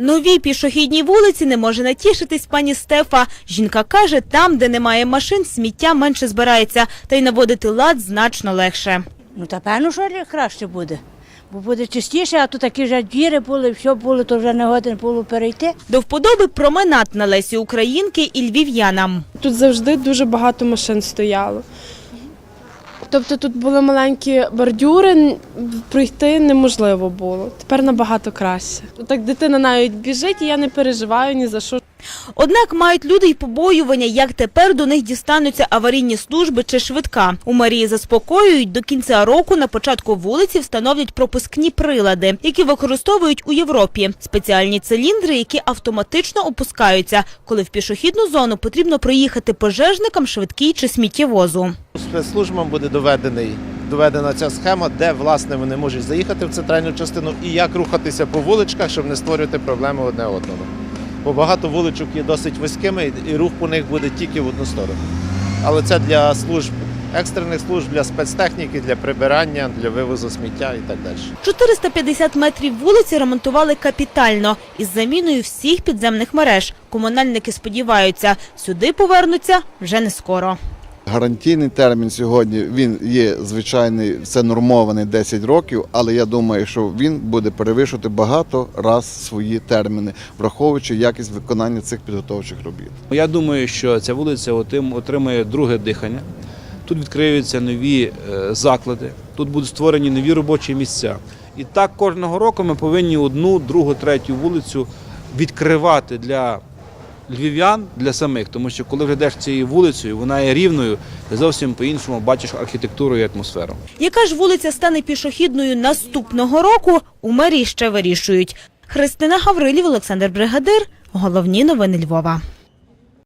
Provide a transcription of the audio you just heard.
Новій пішохідній вулиці не може натішитись пані Стефа. Жінка каже, там, де немає машин, сміття менше збирається, та й наводити лад значно легше. Ну, та певно, що краще буде. Бо буде чистіше, а тут такі вже двіри були, все було, то вже не годин було перейти. До вподоби променад на Лесі Українки і львів'янам. Тут завжди дуже багато машин стояло. Тобто тут були маленькі бордюри, пройти неможливо було. Тепер набагато краще. Так дитина навіть біжить, і я не переживаю ні за що. Однак мають люди й побоювання, як тепер до них дістануться аварійні служби чи швидка. У Марії заспокоюють, до кінця року на початку вулиці встановлять пропускні прилади, які використовують у Європі. Спеціальні циліндри, які автоматично опускаються, коли в пішохідну зону потрібно проїхати пожежникам, швидкій чи сміттєвозу. Спецслужбам буде доведений, доведена ця схема, де власне вони можуть заїхати в центральну частину і як рухатися по вуличках, щоб не створювати проблеми одне одному. Бо багато вуличок є досить вузькими, і рух по них буде тільки в одну сторону. Але це для служб, екстрених служб, для спецтехніки, для прибирання, для вивозу сміття і так далі. 450 метрів вулиці ремонтували капітально із заміною всіх підземних мереж. Комунальники сподіваються, сюди повернуться вже не скоро. Гарантійний термін сьогодні він є звичайний, це нормований 10 років, але я думаю, що він буде перевищувати багато раз свої терміни, враховуючи якість виконання цих підготовчих робіт. Я думаю, що ця вулиця отримає друге дихання. Тут відкриються нові е, заклади, тут будуть створені нові робочі місця. І так кожного року ми повинні одну, другу, третю вулицю відкривати для львів'ян, для самих. Тому що коли вже йдеш цією вулицею, вона є рівною, ти зовсім по-іншому бачиш архітектуру і атмосферу. Яка ж вулиця стане пішохідною наступного року, у мерії ще вирішують. Христина Гаврилів, Олександр Бригадир. Головні новини Львова.